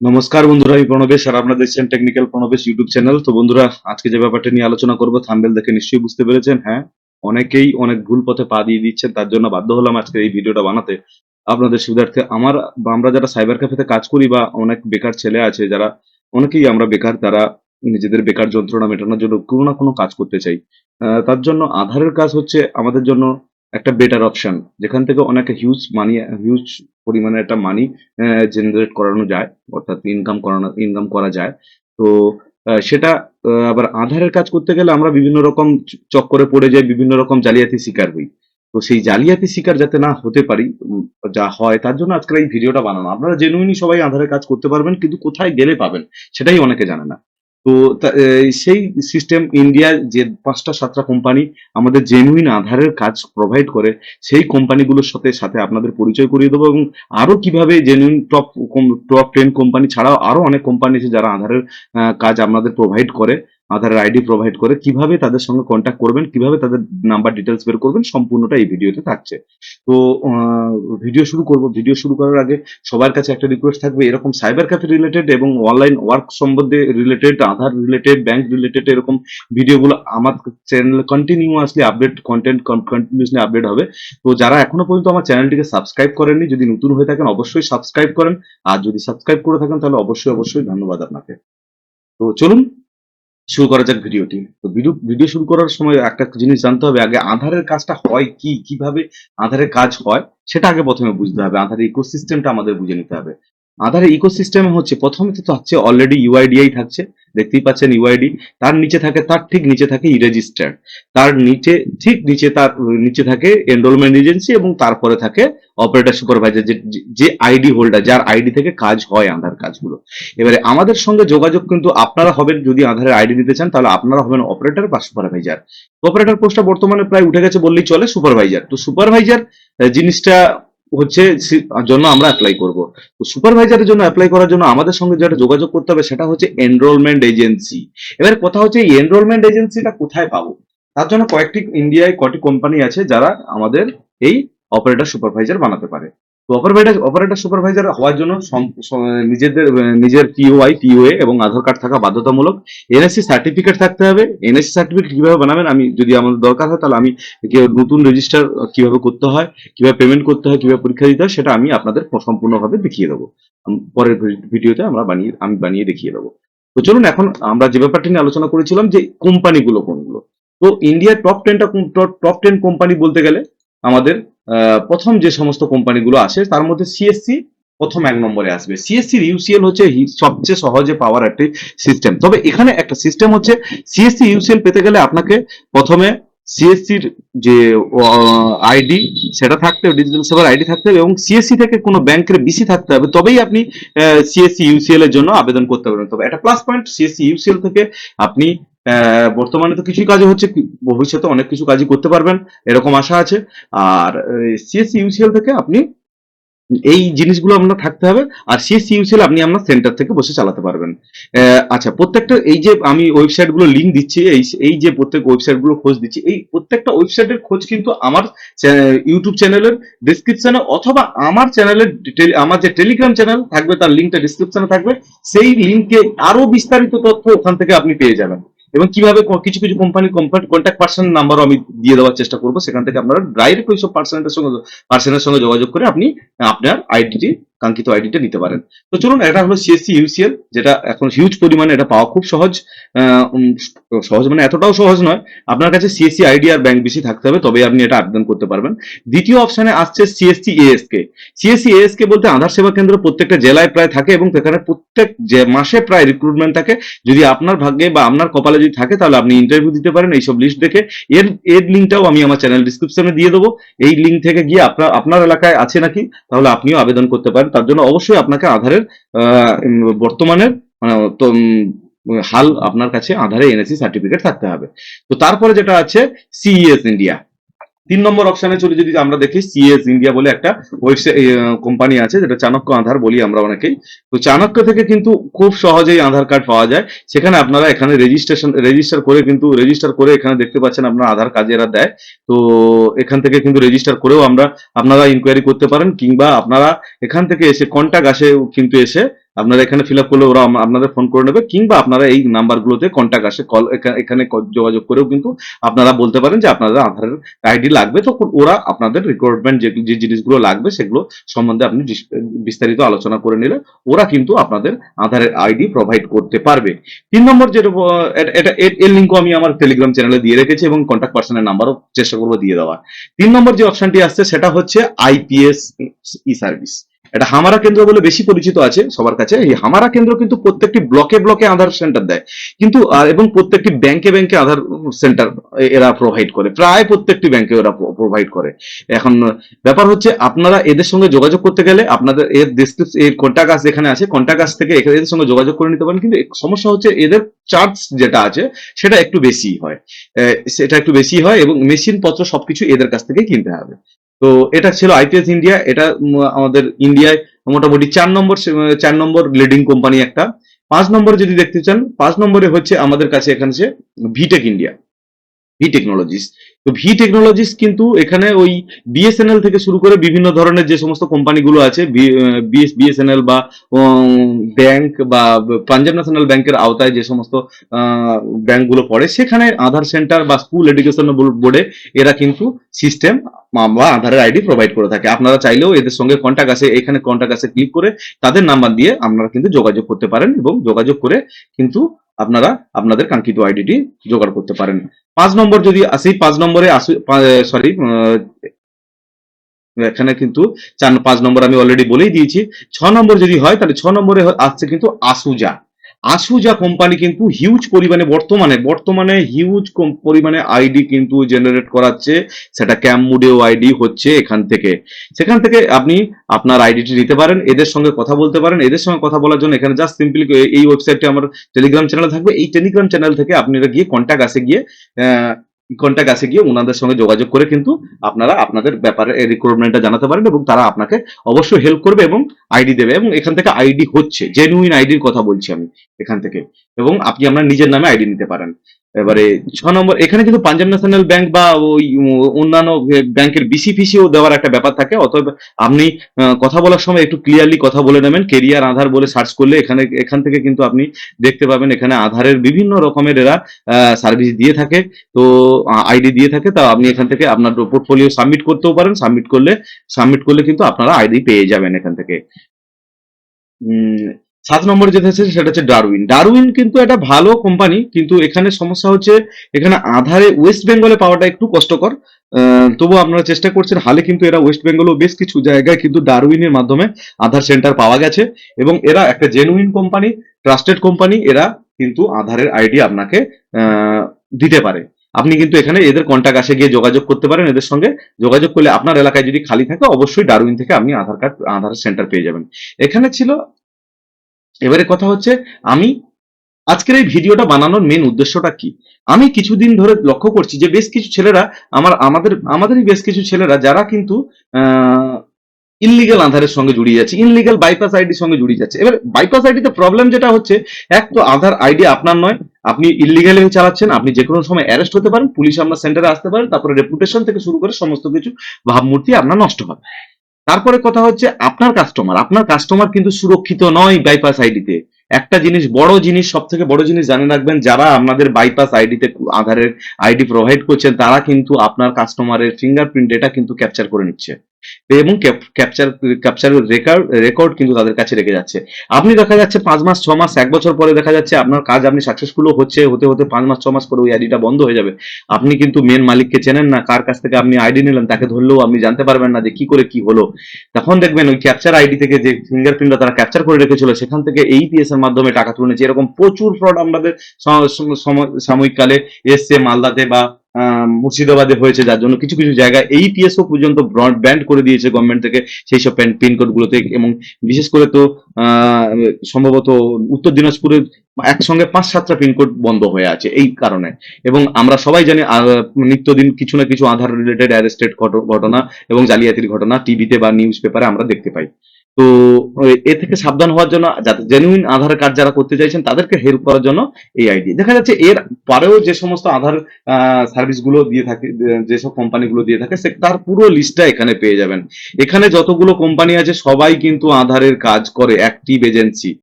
নমস্কার বন্ধুরা, আমি প্রণবেশ আর আপনারা দেখছেন টেকনিক্যাল প্রণবেশ ইউটিউব চ্যানেল তো বন্ধুরা, আজকে যে ব্যাপারটা নিয়ে আলোচনা করব থাম্বেল দেখে নিশ্চয়ই বুঝতে পেরেছেন হ্যাঁ? অনেকেই অনেক ভুল পথে পা দিয়ে দিচ্ছেন, তার জন্য বাধ্য হলাম আজকে এই ভিডিওটা বানাতে। আপনাদের সুবিধার্থে, আমার আমরা যারা সাইবার ক্যাফেতে কাজ করি বা অনেক বেকার ছেলে আছে, যারা অনেকেই আমরা বেকার, তারা নিজেদের বেকার যন্ত্রণা মেটানোর জন্য কোনো না কোনো কাজ করতে চাই। তার জন্য আধারের কাজ হচ্ছে আমাদের জন্য একটা বেটার অপশন যেখান থেকে অনেক হিউজ মানি হিউজ পরিমাণে একটা মানি জেনারেট করানো যায়, অর্থাৎ ইনকাম করানো ইনকাম করা যায়। তো সেটা আবার আধারের কাজ করতে গেলে আমরা বিভিন্ন রকম চক্করে পড়ে যাই, বিভিন্ন রকম জালিয়াতি শিকার হই। তো সেই জালিয়াতি শিকার যাতে না হতে পারি যা হয়, তার জন্য আজকের এই ভিডিওটা বানানো। আপনারা জেনুইনই সবাই আধারের কাজ করতে পারবেন, কিন্তু কোথায় গেলে পাবেন, সেটাই অনেকে জানে না। তো সেই সিস্টেম ইন্ডিয়ার যে পাঁচটা, সাতটা কোম্পানি আমাদের জেনুইন আধারের কাজ প্রোভাইড করে, সেই কোম্পানিগুলোর সাথে সাথে আপনাদের পরিচয় করিয়ে দেবো এবং আরও কীভাবে genuine top top ten company ছাড়াও আরও অনেক কোম্পানি আছে যারা আধারের কাজ আপনাদের প্রোভাইড করে। আধারের আইডি প্রোভাইড করে কীভাবে তাদের সঙ্গে কন্ট্যাক্ট করবেন, কীভাবে তাদের নাম্বার ডিটেলস বের করবেন সম্পূর্ণটা এই ভিডিওতে থাকছে। তো ভিডিও শুরু করব। ভিডিও শুরু করার আগে সবার কাছে একটা রিকোয়েস্ট থাকবে, এরকম সাইবার ক্যাফে রিলেটেড এবং অনলাইন ওয়ার্ক সম্বন্ধে related Aadhaar related bank related এরকম ভিডিওগুলো আমার চ্যানেলে continuously update content continuously update হবে। তো যারা এখনও পর্যন্ত আমার চ্যানেলটিকে সাবস্ক্রাইব করেননি, যদি নতুন হয়ে থাকেন অবশ্যই সাবস্ক্রাইব করেন। আর যদি সাবস্ক্রাইব করে থাকেন, তাহলে অবশ্যই অবশ্যই ধন্যবাদ আপনাকে। তো চলুন শুরু করা যাক ভিডিওটি তো ভিডিও ভিডিও শুরু করার সময় একটা জিনিস জানতে হবে, আগে আধারের কাজটা হয় কি, কীভাবে আধারের কাজ হয়, সেটা আগে প্রথমে বুঝতে হবে। আধারের ইকোসিস্টেমটা আমাদের বুঝে নিতে হবে। আধারের ইকোসিস্টেম হচ্ছে, প্রথমে তো থাকছে অলরেডি ইউআইডিআই থাকছে, দেখতেই পাচ্ছেন ইউআইডি তার নিচে থাকে, তার ঠিক নিচে থাকে ই রেজিস্টার তার নিচে, ঠিক নিচে তার, নিচে থাকে এনরোলমেন্ট এজেন্সি এবং তারপরে থাকে অপারেটর সুপারভাইজার যে আইডি হোল্ডার যার আইডি থেকে কাজ হয় আধার কাজগুলো। এবারে আমাদের সঙ্গে যোগাযোগ কিন্তু আপনারা হবেন, যদি আধারের আইডি নিতে চান, তাহলে আপনারা হবেন অপারেটর বা সুপারভাইজার অপারেটর পোস্টটা বর্তমানে প্রায় উঠে গেছে বললেই চলে সুপারভাইজার তো সুপারভাইজার জিনিসটা হচ্ছে জন্য আমরা অ্যাপ্লাই করব। তো সুপারভাইজারের জন্য অ্যাপ্লাই করার জন্য আমাদের সঙ্গে যেটা যোগাযোগ করতে হবে, সেটা হচ্ছে এনরোলমেন্ট এজেন্সি এবার কথা হচ্ছে এই এনরোলমেন্ট এজেন্সিটা কোথায় পাবো? তার জন্য কয়েকটি ইন্ডিয়ায় কটি কোম্পানি আছে যারা আমাদের এই অপারেটর সুপারভাইজার বানাতে পারে। তো অপারেটর অপারেটর সুপারভাইজার হওয়ার জন্য নিজেদের, নিজের টিওআই টিওএ এবং আধার কার্ড থাকা বাধ্যতামূলক এনএসসি সার্টিফিকেট থাকতে হবে। এনএসসি সার্টিফিকেট কীভাবে বানাবেন? আমি, যদি আমাদের দরকার হয় তাহলে আমি নতুন রেজিস্টার কীভাবে করতে হয়, কীভাবে পেমেন্ট করতে হয়, কীভাবে পরীক্ষা দিতে হয়, সেটা আমি আপনাদের সম্পূর্ণভাবে দেখিয়ে দেবো। পরের ভিডিওতে আমরা বানিয়ে, আমি বানিয়ে দেখিয়ে দেবো। তো চলুন এখন আমরা যে ব্যাপারটা নিয়ে আলোচনা করেছিলাম যে কোম্পানিগুলো কোনগুলো। তো ইন্ডিয়ার টপ টেনটা টপ টেন কোম্পানি বলতে গেলে আমাদের প্রথম যে সমস্ত কোম্পানিগুলো আসে তার মধ্যে সিএসসি প্রথম এক নম্বরে আসবে। সিএসসির ইউসিএল হচ্ছে সবচেয়ে সহজে পাওয়ার একটি সিস্টেম তবে এখানে একটা সিস্টেম হচ্ছে সিএসসি ইউসিএল পেতে গেলে আপনাকে প্রথমে সিএসসির যে আইডি সেটা থাকতে হবে ডিজিটাল সেভার আইডি থাকতে হবে এবং সিএসসি থেকে কোনো ব্যাংকের বিসি থাকতে হবে। তবেই আপনি সিএসসি ইউসিএল এর জন্য আবেদন করতে পারবেন। তবে একটা প্লাস পয়েন্ট সিএসসি ইউসিএল থেকে আপনি বর্তমানে তো কিছুই কাজ হচ্ছে, ভবিষ্যতে অনেক কিছু কাজই করতে পারবেন, এরকম আশা আছে। আর সিএসসি ইউসিএল থেকে আপনি এই জিনিসগুলো আপনার থাকতে হবে, আর সিএসসি ইউসিএল আপনি আপনার সেন্টার থেকে বসে চালাতে পারবেন। আচ্ছা প্রত্যেকটা এই যে আমি ওয়েবসাইটগুলো লিঙ্ক দিচ্ছি, এই এই যে প্রত্যেক ওয়েবসাইটগুলো খোঁজ দিচ্ছি, এই প্রত্যেকটা ওয়েবসাইটের খোঁজ কিন্তু আমার ইউটিউব চ্যানেলের ডিসক্রিপশনে অথবা আমার চ্যানেলের আমার যে টেলিগ্রাম চ্যানেল থাকবে, তার লিঙ্কটা ডিসক্রিপশনে থাকবে, সেই লিঙ্কে আরও বিস্তারিত তথ্য ওখান থেকে আপনি পেয়ে যাবেন। এবং কীভাবে কিছু কিছু কোম্পানি কন্ট্যাক্ট পার্সন নাম্বারও আমি দিয়ে দেওয়ার চেষ্টা করব। সেখান থেকে আপনারা ডাইরেক্ট ওইসব পার্সনের সঙ্গে পার্সনের সঙ্গে যোগাযোগ করে আপনি আপনার আইডিটি কাঙ্ক্ষিত আইডিটা নিতে পারেন। তো চলুন, এটা হলো সিএসসি ইউসিএল যেটা এখন হিউজ পরিমাণে এটা পাওয়া খুব সহজ। সহজ মানে এতটাও সহজ নয়। আপনার কাছে সিএসসি আইডি আর ব্যাংক বেশি থাকতে হবে, তবেই আপনি এটা আবেদন করতে পারবেন। দ্বিতীয় অপশনে আসছে সিএসসি এএসকে সিএসসি এএসকে বলতে আধার সেবা কেন্দ্র প্রত্যেকটা জেলায় প্রায় থাকে এবং সেখানে প্রত্যেক যে মাসে প্রায় রিক্রুটমেন্ট থাকে। যদি আপনার ভাগ্যে বা আপনার কপালে যদি থাকে, তাহলে আপনি ইন্টারভিউ দিতে পারেন এইসব লিস্ট দেখে। এর এর লিঙ্কটাও আমি আমার চ্যানেল ডিসক্রিপশনে দিয়ে দেবো। এই লিঙ্ক থেকে গিয়ে আপনার আপনার এলাকায় আছে নাকি, তাহলে আপনিও আবেদন করতে পারেন। তার জন্য অবশ্যই আপনাকে আধারের বর্তমানের উম, হাল আপনার কাছে আধারে এনএসসি সার্টিফিকেট থাকতে হবে। তো তারপরে যেটা আছে সিইএস ইন্ডিয়া তিন নম্বর অপশনে চলে, যদি আমরা দেখি সিএস ইন্ডিয়া বলে একটা কোম্পানি আছে, যেটা চাণক্য আধার বলি আমরা অনেকেই। তো চাণক্য থেকে কিন্তু খুব সহজেই আধার কার্ড পাওয়া যায়। সেখানে আপনারা এখানে রেজিস্ট্রেশন রেজিস্টার করে কিন্তু রেজিস্টার করে এখানে দেখতে পাচ্ছেন আপনার আধার কাজে এরা দেয়। তো এখান থেকে কিন্তু রেজিস্টার করেও আমরা, আপনারা ইনকোয়ারি করতে পারেন, কিংবা আপনারা এখান থেকে এসে কন্ট্যাক্ট আসে, কিন্তু এসে আপনারা এখানে ফিল আপ করলে ওরা আপনাদের ফোন করে নেবে কিংবা আপনারা এই নাম্বারগুলোতে কন্ট্যাক্ট আসে কল এখানে যোগাযোগ করেও কিন্তু আপনারা বলতে পারেন যে আপনাদের আধারের আইডি লাগবে। তো ওরা আপনাদের রিকোয়ারমেন্ট যে যে জিনিসগুলো লাগবে সেগুলো সম্বন্ধে আপনি বিস্তারিত আলোচনা করে নিলে ওরা কিন্তু আপনাদের আধারের আইডি প্রোভাইড করতে পারবে। তিন নম্বর যেটা এটা- এর লিঙ্কও আমি আমার টেলিগ্রাম চ্যানেলে দিয়ে রেখেছি এবং কন্ট্যাক্ট পার্সনের নাম্বারও চেষ্টা করব দিয়ে দেওয়ার। তিন নম্বর যে অপশনটি আসছে সেটা হচ্ছে আইপিএস ই সার্ভিস এটা হামারা কেন্দ্র বলে বেশি পরিচিত আছে সবার কাছে। এই হামারা কেন্দ্র কিন্তু প্রত্যেকটি ব্লকে ব্লকে আধার সেন্টার দেয়। কিন্তু এবং প্রত্যেকটি ব্যাংকে ব্যাংকে আধার সেন্টার এরা প্রোভাইড করে। প্রায় প্রত্যেকটি ব্যাংকে ওরা প্রোভাইড করে। এখন, ব্যাপার হচ্ছে আপনারা এদের সঙ্গে যোগাযোগ করতে গেলে আপনাদের এর ডিসক্রিপশন এর কন্ট্যাক্ট আস যেখানে আছে। কন্ট্যাক্ট আস থেকে এখানে এদের সঙ্গে যোগাযোগ করে নিতে পারেন। কিন্তু সমস্যা হচ্ছে এদের চার্জ যেটা আছে, সেটা একটু বেশি হয়। সেটা একটু বেশি হয় এবং মেশিন পত্র সবকিছু এদের কাছ থেকে কিনতে হবে। তো এটা ছিল আইপিএস ইন্ডিয়া এটা আমাদের ইন্ডিয়ায় মোটামুটি চার নম্বর চার নম্বর লিডিং কোম্পানি একটা। পাঁচ নম্বর যদি দেখতে চান, পাঁচ নম্বরে হচ্ছে আমাদের কাছে এখানে আছে ভিটেক ইন্ডিয়া ভি টেকনোলজিস তো ভি টেকনোলজিস কিন্তু এখানে ওই বিএসএনএল থেকে শুরু করে বিভিন্ন ধরনের যে সমস্ত কোম্পানিগুলো আছে বিএসএনএল বা ব্যাংক বা পাঞ্জাব ন্যাশনাল ব্যাংকের আওতায় যে সমস্ত ব্যাংকগুলো পড়ে, সেখানে আধার সেন্টার বা স্কুল এডুকেশন বোর্ডে এরা কিন্তু সিস্টেম বা আধারের আইডি প্রোভাইড করে থাকে। আপনারা চাইলেও এদের সঙ্গে কন্ট্যাক্ট আছে, এখানে কন্ট্যাক্ট আছে ক্লিক করে তাদের নাম্বার দিয়ে আপনারা কিন্তু যোগাযোগ করতে পারেন এবং যোগাযোগ করে কিন্তু আপনারা আপনাদের কাঙ্ক্ষিত আইডিটি জোগাড় করতে পারেন। পাঁচ নম্বর যদি আসি, পাঁচ নম্বরে আসু সরি এখানে কিন্তু চার, পাঁচ নম্বর আমি অলরেডি বলেই দিয়েছি। ছ নম্বর যদি হয়, তাহলে ছ নম্বরে আসছে কিন্তু আসুজা আসুজা কোম্পানি কিন্তু হিউজ পরিমাণে বর্তমানে বর্তমানে হিউজ পরিমাণে আইডি কিন্তু জেনারেট করাচ্ছে। সেটা ক্যাম মুডেও আইডি হচ্ছে এখান থেকে। সেখান থেকে আপনি আপনার আইডিটি নিতে পারেন, এদের সঙ্গে কথা বলতে পারেন। এদের সঙ্গে কথা বলার জন্য এখানে জাস্ট সিম্পলি এই ওয়েবসাইটটি আমার টেলিগ্রাম চ্যানেল থাকবে। এই টেলিগ্রাম চ্যানেল থেকে আপনি আপনারা গিয়ে কন্ট্যাক্ট আসে গিয়ে কন্ট্যাক্ট আছে গিয়ে ওনাদের সঙ্গে যোগাযোগ করে কিন্তু আপনারা আপনাদের ব্যাপারে রিক্রুটমেন্টটা জানাতে পারেন এবং তারা আপনাকে অবশ্যই হেল্প করবে এবং আইডি দেবে এবং এখান থেকে আইডি হচ্ছে জেনুইন আইডির কথা বলছি আমি এখান থেকে এবং আপনি আপনার নিজের নামে আইডি নিতে পারেন। এবারে ছ নম্বর, এখানে কিন্তু পাঞ্জাব ন্যাশনাল ব্যাংক বা ওই অন্যান্য ব্যাংকের বিসি ফিসিও দেওয়ার একটা ব্যাপার থাকে। অতএব আপনি কথা বলার সময় একটু ক্লিয়ারলি কথা বলে নেবেন। কেরিয়ার আধার বলে সার্চ করলে এখানে, এখান থেকে কিন্তু আপনি দেখতে পাবেন এখানে আধারের বিভিন্ন রকমের এরা সার্ভিস দিয়ে থাকে। তো আইডি দিয়ে থাকে। তা আপনি এখান থেকে আপনার পোর্টফোলিও সাবমিট করতেও পারেন। সাবমিট করলে সাবমিট করলে কিন্তু আপনারা আইডি পেয়ে যাবেন এখান থেকে। সাত নম্বরে যেটা আছে সেটা হচ্ছে ডারউইন। ডারউইন কিন্তু একটা ভালো কোম্পানি কিন্তু এখানে সমস্যা হচ্ছে এখানে আধারে ওয়েস্ট বেঙ্গলে পাওয়াটা একটু কষ্টকর। তবুও আপনারা চেষ্টা করছেন, হালে কিন্তু এরা ওয়েস্ট বেঙ্গলেও বেশ কিছু জায়গায় কিন্তু ডারউইনের মাধ্যমে আধার সেন্টার পাওয়া গেছে। এবং এরা একটা জেনুইন কোম্পানি ট্রাস্টেড কোম্পানি এরা কিন্তু আধারের আইডি আপনাকে দিতে পারে। আপনি কিন্তু এখানে এদের কন্ট্যাক্ট আসে গিয়ে যোগাযোগ করতে পারেন এদের সঙ্গে। যোগাযোগ করলে আপনার এলাকায় যদি খালি থাকে, অবশ্যই ডারউইন থেকে আপনি আধার কার্ড আধার সেন্টার পেয়ে যাবেন। এখানে ছিল এবারে কথা হচ্ছে, আমি আজকের এই ভিডিওটা বানানোর মেন উদ্দেশ্যটা কি? আমি কিছুদিন ধরে লক্ষ্য করছি যে বেশ কিছু ছেলেরা আমার, আমাদের, আমাদেরই বেশ কিছু ছেলেরা যারা কিন্তু ইনলিগাল আধারের সঙ্গে জড়িয়ে যাচ্ছে ইনলিগাল বাইপাস আইডির সঙ্গে জড়িয়ে যাচ্ছে। এবার বাইপাস আইডিতে প্রবলেম যেটা হচ্ছে, এক তো আধার আইডি আপনার নয়, আপনি ইলিগালি চালাচ্ছেন, আপনি যে কোনো সময় অ্যারেস্ট হতে পারেন, পুলিশ আপনার সেন্টারে আসতে পারেন তারপরে রেপুটেশন থেকে শুরু করে সমস্ত কিছু, ভাবমূর্তি আপনার নষ্ট হবে। তারপরে কথা হচ্ছে আপনার কাস্টমার আপনার কাস্টমার কিন্তু সুরক্ষিত নয় বাইপাস আইডিতে একটা জিনিস, বড় জিনিস সব থেকে বড় জিনিস জানে রাখবেন, যারা আপনাদের বাইপাস আইডিতে আধারের আইডি প্রোভাইড করছেন, তারা কিন্তু আপনার কাস্টমারের ফিঙ্গারপ্রিন্ট এটা কিন্তু ক্যাপচার করে নিচ্ছে। এবং ক্যাপচার ক্যাপচার রেকর্ড রেকর্ড কিন্তু তাদের কাছে রেখে যাচ্ছে। আপনি দেখা যাচ্ছে পাঁচ মাস, ছ মাস, এক বছর পরে দেখা যাচ্ছে আপনার কাজ আপনি সাকসেসফুল হচ্ছে, হতে হতে পাঁচ মাস, ছ মাস পরে ওই আইডিটা বন্ধ হয়ে যাবে। আপনি কিন্তু মেন মালিককে চেনেন না, কার কাছ থেকে আপনি আইডি নিলেন তাকে ধরলেও আপনি জানতে পারবেন না যে কি করে কি হলো। তখন দেখবেন ওই ক্যাপচার আইডি থেকে যে ফিঙ্গারপ্রিন্টটা তারা ক্যাপচার করে রেখেছিল, সেখান থেকে এইপিএস এর মাধ্যমে টাকা তুলে নিয়েছে। এরকম প্রচুর ফ্রড আমাদের সাময়িককালে এসছে মালদাতে বা মুর্শিদাবাদে হয়েছে, যার জন্য কিছু কিছু জায়গায় এই পিএসও পর্যন্ত ব্যান্ড করে দিয়েছে গভর্নমেন্ট থেকে সেই সব পিনকোড গুলোতে এবং বিশেষ করে তো সম্ভবত উত্তর দিনাজপুরের একসঙ্গে পাঁচ সাতটা পিনকোড বন্ধ হয়ে আছে এই কারণে। এবং আমরা সবাই জানি নিত্যদিন কিছু না কিছু আধার রিলেটেড অ্যারেস্টেড ঘটনা এবং জালিয়াতির ঘটনা টিভিতে বা নিউজ পেপারে আমরা দেখতে পাই। তো, এ- থেকে সাবধান হওয়ার জন্য, যাতে জেনুইন আধার কার্ড যারা করতে চাইছেন, তাদেরকে হেল্প করার জন্য এই আইডি দেখা যাচ্ছে এর পরেও যে সমস্ত আধার সার্ভিসগুলো দিয়ে থাকে যেসব কোম্পানিগুলো দিয়ে থাকে, সে, তার পুরো লিস্টটা এখানে পেয়ে যাবেন। এখানে যতগুলো কোম্পানি আছে, সবাই কিন্তু আধারের কাজ করে অ্যাক্টিভ এজেন্সি